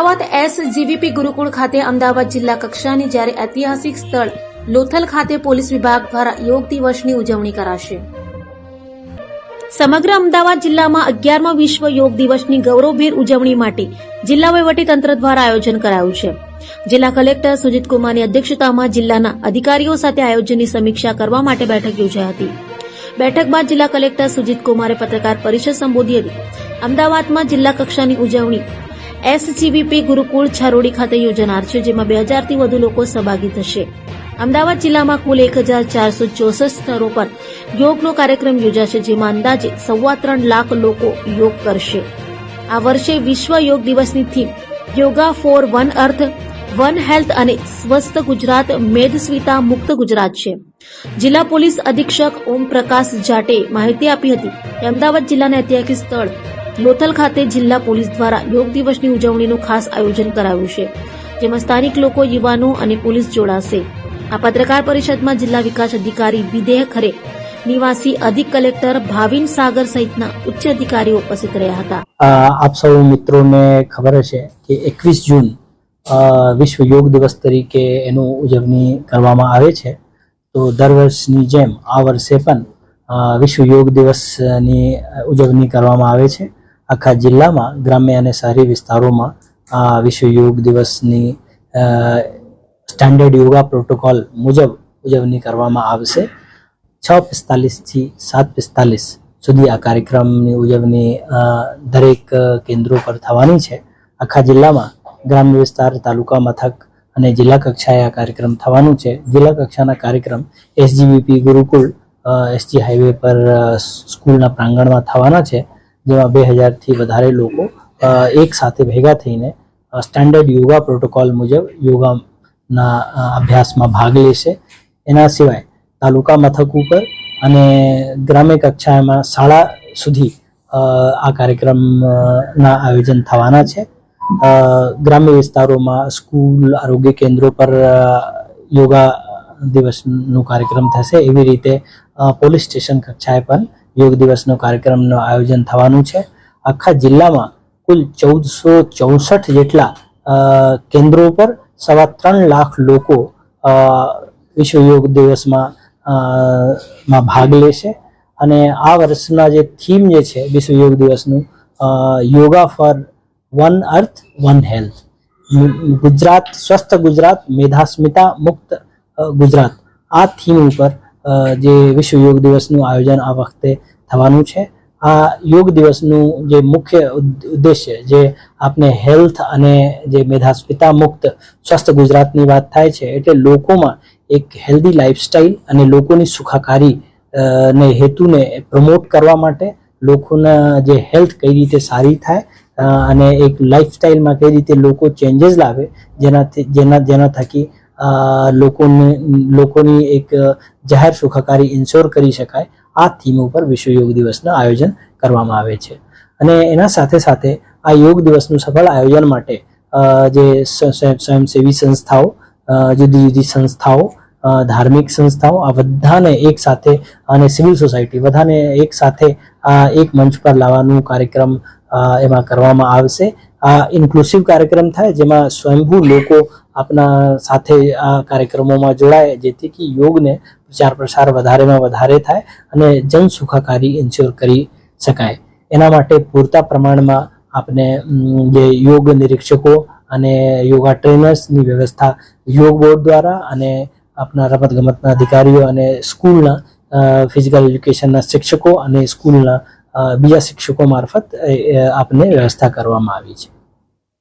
Ahmedabad S જીવીપી ગુરુકુળ ખાતે અમદાવાદ જિલ્લા કક્ષાની જ્યારે ઐતિહાસિક સ્થળ લોથલ ખાતે પોલીસ વિભાગ દ્વારા યોગ દિવસની ઉજવણી કરાશે. સમગ્ર અમદાવાદ જિલ્લામાં અગિયારમા વિશ્વ યોગ દિવસની ગૌરવભેર ઉજવણી માટે જિલ્લા તંત્ર દ્વારા આયોજન કરાયું છે. જિલ્લા કલેક્ટર સુજીત કુમારની અધ્યક્ષતામાં જિલ્લાના અધિકારીઓ સાથે આયોજનની સમીક્ષા કરવા માટે બેઠક યોજાઈ હતી. બેઠક બાદ જિલ્લા કલેક્ટર સુજીત કુમારે પત્રકાર પરિષદ સંબોધી હતી. અમદાવાદમાં જિલ્લા કક્ષાની ઉજવણી એસજીવીપી ગુરુકુળ છારોડી ખાતે યોજાનાર છે, જેમાં બે હજારથી વધુ લોકો સહભાગી થશે. અમદાવાદ જિલ્લામાં કુલ એક હજાર ચારસો ચોસઠ સ્થળો પર યોગનો કાર્યક્રમ યોજાશે, જેમાં અંદાજે સવા ત્રણ લાખ લોકો યોગ કરશે. આ વર્ષે વિશ્વ યોગ દિવસની theme, yoga for one earth, one health અને સ્વસ્થ ગુજરાત મેદસ્વિતા મુક્ત ગુજરાત છે. જિલ્લા પોલીસ અધિક્ષક ઓમ પ્રકાશ જાટે માહિતી આપી હતી અમદાવાદ જિલ્લાના ઐતિહાસિક સ્થળ લોથલ ખાતે જિલ્લા પોલીસ દ્વારા યોગ દિવસની ઉજવણીનું ખાસ આયોજન કરાયું છે, જેમાં સ્થાનિક લોકો, યુવાનો અને પોલીસ જોડાશે. આ પત્રકાર પરિષદમાં જિલ્લા વિકાસ અધિકારી વિદેહ ખરે, નિવાસી અધિક કલેક્ટર ભાવિન સાગર સહિતના ઉચ્ચ અધિકારીઓ ઉપસ્થિત રહ્યા હતા. આપ સૌ મિત્રોને ખબર હશે કે એકવીસ જૂન વિશ્વ યોગ દિવસ તરીકે એનું ઉજવણી કરવામાં આવે છે. તો દર વર્ષની જેમ આ વર્ષે પણ વિશ્વ યોગ દિવસની ઉજવણી કરવામાં આવે છે. આખા જિલ્લામાં, ગ્રામ્ય અને શહેરી વિસ્તારોમાં આ વિશ્વ યોગ દિવસની સ્ટાન્ડર્ડ યોગા પ્રોટોકોલ મુજબ ઉજવણી કરવામાં આવશે. છ પિસ્તાલીસથી સાત પિસ્તાલીસ સુધી આ કાર્યક્રમની ઉજવણી દરેક કેન્દ્રો પર થવાની છે. આખા જિલ્લામાં ગ્રામ્ય વિસ્તાર, તાલુકા, મથક અને જિલ્લા કક્ષાએ આ કાર્યક્રમ થવાનું છે. જિલ્લા કક્ષાના કાર્યક્રમ એસજીવીપી ગુરુકુળ એસજી હાઈવે પર સ્કૂલના પ્રાંગણમાં થવાના છે. જેમાં બે હજારથી વધારે લોકો એક સાથે ભેગા થઈને સ્ટાન્ડર્ડ યોગા પ્રોટોકોલ મુજબ યોગાના અભ્યાસમાં ભાગ લેશે. એના સિવાય તાલુકા મથક ઉપર અને ગ્રામ્ય કક્ષામાં શાળા સુધી આ કાર્યક્રમના આયોજન થવાના છે. ગ્રામ્ય વિસ્તારોમાં સ્કૂલ, આરોગ્ય કેન્દ્રો પર યોગા દિવસનો કાર્યક્રમ થશે. એવી રીતે પોલીસ સ્ટેશન કક્ષાએ પણ યોગ દિવસનો કાર્યક્રમનું આયોજન થવાનું છે. આખા જિલ્લામાં કુલ ચૌદસો ચોસઠ જેટલા કેન્દ્રો પર સવા ત્રણ લાખ લોકો વિશ્વ યોગ દિવસમાં માં ભાગ લેશે. અને આ વર્ષના જે થીમ જે છે વિશ્વ યોગ દિવસનું yoga for one earth, one health. Gujarat, સ્વસ્થ ગુજરાત મેધાસ્મિતા મુક્ત ગુજરાત. આ થીમ ઉપર જે વિશ્વ યોગ દિવસનું આયોજન આ વખતે થવાનું છે. આ યોગ દિવસનું જે મુખ્ય ઉદ- ઉદ્દેશ્ય જે આપને હેલ્થ અને જે મેધાસ્મિતા મુક્ત સ્વસ્થ ગુજરાતની વાત થાય છે એટલે લોકોમાં એક હેલ્ધી લાઈફસ્ટાઈલ અને લોકોની સુખાકારી ને હેતુને પ્રમોટ કરવા માટે લોકોના જે હેલ્થ કઈ રીતે સારી થાય અને એક લાઈફસ્ટાઈલમાં કઈ રીતે લોકો ચેન્જીસ લાવે, જેનાથી, જેના જેના થકી લોકોને, લોકોની એક જાહેર સુખાકારી ઇન્શ્યોર કરી શકાય. આ થીમ ઉપર વિશ્વ યોગ દિવસનું આયોજન કરવામાં આવે છે. અને એના સાથે સાથે આ યોગ દિવસનું સફળ આયોજન માટે જે સ્વ- સ્વ- સ્વયંસેવી સંસ્થાઓ જુદી જુદી સંસ્થાઓ ધાર્મિક સંસ્થાઓ, આ બધાને એક સાથે, અને સિવિલ સોસાયટી બધાને એક સાથે આ એક મંચ પર લાવવાનું કાર્યક્રમ એમાં કરવામાં આવશે. આ ઇન્ક્લુસિવ કાર્યક્રમ થાય, જેમાં સ્વયંભૂ લોકો આપના સાથે આ કાર્યક્રમોમાં જોડાય, જેથી કે યોગને પ્રચાર પ્રસાર વધારેમાં વધારે થાય અને જન સુખાકારી ઇન્શ્યોર કરી શકાય. એના માટે પૂરતા પ્રમાણમાં આપણે જે યોગ નિરીક્ષકો અને યોગા ટ્રેનર્સની વ્યવસ્થા યોગ બોર્ડ દ્વારા અને આપણા રમતગમતના અધિકારીઓ અને સ્કૂલના ફિઝિકલ એજ્યુકેશનના શિક્ષકો અને સ્કૂલના બીજા શિક્ષકો મારફત આપને વ્યવસ્થા કરવામાં આવી છે.